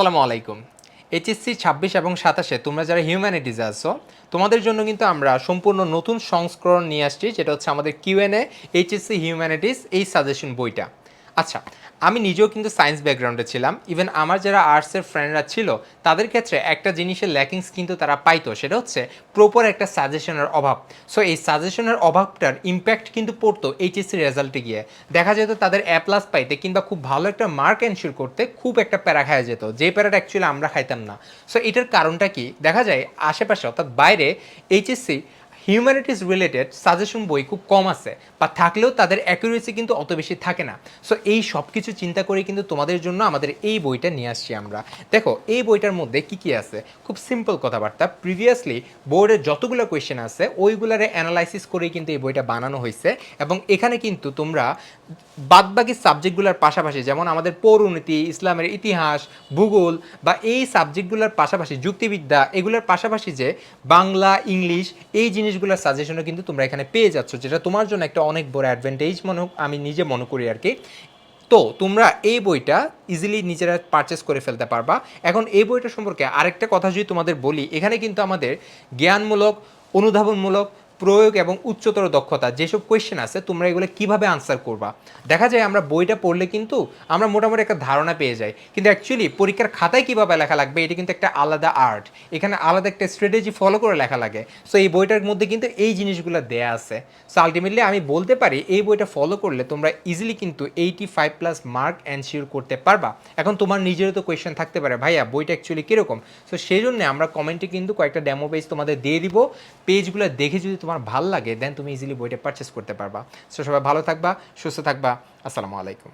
আসসালামু আলাইকুম। এইচএসসি ছাব্বিশ এবং সাতাশে তোমরা যারা হিউম্যানিটিজ আছো, তোমাদের জন্য কিন্তু আমরা সম্পূর্ণ নতুন সংস্করণ নিয়ে আসছি, যেটা হচ্ছে আমাদের Q and A HSC humanities এই সাজেশন বইটা। আচ্ছা আমি নিজেও কিন্তু সায়েন্স ব্যাকগ্রাউন্ডে ছিলাম। ইভেন আমার যারা আর্টসের ফ্রেন্ডরা ছিল, তাদের ক্ষেত্রে একটা জিনিসের ল্যাকিংস কিন্তু তারা পাইতো, সেটা হচ্ছে প্রপার একটা সাজেশনের অভাব। সো এই সাজেশনের অভাবটার ইম্প্যাক্ট কিন্তু পড়তো এইচএসসি রেজাল্টে গিয়ে। দেখা যেত তাদের এ প্লাস পাইতে কিংবা খুব ভালো একটা মার্ক এনশিওর করতে খুব একটা প্যারা খাওয়া যেত, যে প্যারাটা অ্যাকচুয়ালি আমরা খাইতাম না। সো এটার কারণটা কি? দেখা যায় আশেপাশে, অর্থাৎ বাইরে এইচএসসি হিউম্যানিটিস রিলেটেড সাজেশন বই খুব কম আছে বা থাকলেও তাদের অ্যাকুরেসি কিন্তু অত বেশি থাকে না। সো এই সব কিছু চিন্তা করে কিন্তু তোমাদের জন্য আমাদের এই বইটা নিয়ে আসছি আমরা। দেখো, এই বইটার মধ্যে কি কি আছে? খুব সিম্পল কথাবার্তা। প্রিভিয়াসলি বোর্ডের যতগুলো কোয়েশ্চেন আছে, ওইগুলারে অ্যানালাইসিস করেই কিন্তু এই বইটা বানানো হয়েছে। এবং এখানে কিন্তু তোমরা বাদবাকি সাবজেক্টগুলোর পাশাপাশি, যেমন আমাদের পৌরনীতি, ইসলামের ইতিহাস, ভূগোল, বা এই সাবজেক্টগুলোর পাশাপাশি যুক্তিবিদ্যা, এগুলোর পাশাপাশি যে বাংলা, ইংলিশ, এই জিনিসগুলোর সাজেশনও কিন্তু তোমরা এখানে পেয়ে যাচ্ছ, যেটা তোমার জন্য একটা অনেক বড় অ্যাডভান্টেজ মনে আমি নিজে মনে করি আর কি। তো তোমরা এই বইটা ইজিলি নিজেরা পারচেস করে ফেলতে পারবা। এখন এই বইটা সম্পর্কে আরেকটা কথা যদি তোমাদের বলি, এখানে কিন্তু আমাদের জ্ঞানমূলক, অনুধাবনমূলক প্রয়োগ এবং উচ্চতর দক্ষতা, যেসব কোয়েশ্চেন আছে, তোমরা এগুলো কীভাবে আনসার করবা? দেখা যায় আমরা বইটা পড়লে কিন্তু আমরা মোটামুটি একটা ধারণা পেয়ে যাই। কিন্তু অ্যাকচুয়ালি পরীক্ষার খাতায় কীভাবে লেখা লাগবে, এটা কিন্তু একটা আলাদা আর্ট এখানে আলাদা একটা স্ট্র্যাটেজি ফলো করে লেখা লাগে। সো এই বইটার মধ্যে কিন্তু এই জিনিসগুলো দেয়া আছে। সো আলটিমেটলি আমি বলতে পারি, এই বইটা ফলো করলে তোমরা ইজিলি কিন্তু eighty five plus mark ensure করতে পারবা। এখন তোমার নিজেরও তো কোয়েশ্চেন থাকতে পারে, ভাইয়া, বইটা অ্যাকচুয়ালি কীরকম? সো সেই জন্য আমরা কমেন্টে কিন্তু কয়েকটা ডেমো পেজ তোমাদের দিয়ে দিব। পেজগুলো দেখে যদি তোমার ভালো লাগে দেন তুমি ইজিলি বইটা পারচেস করতে পারবা। সো সবাই ভালো থাকবা, সুস্থ থাকবা, আসসালামু আলাইকুম।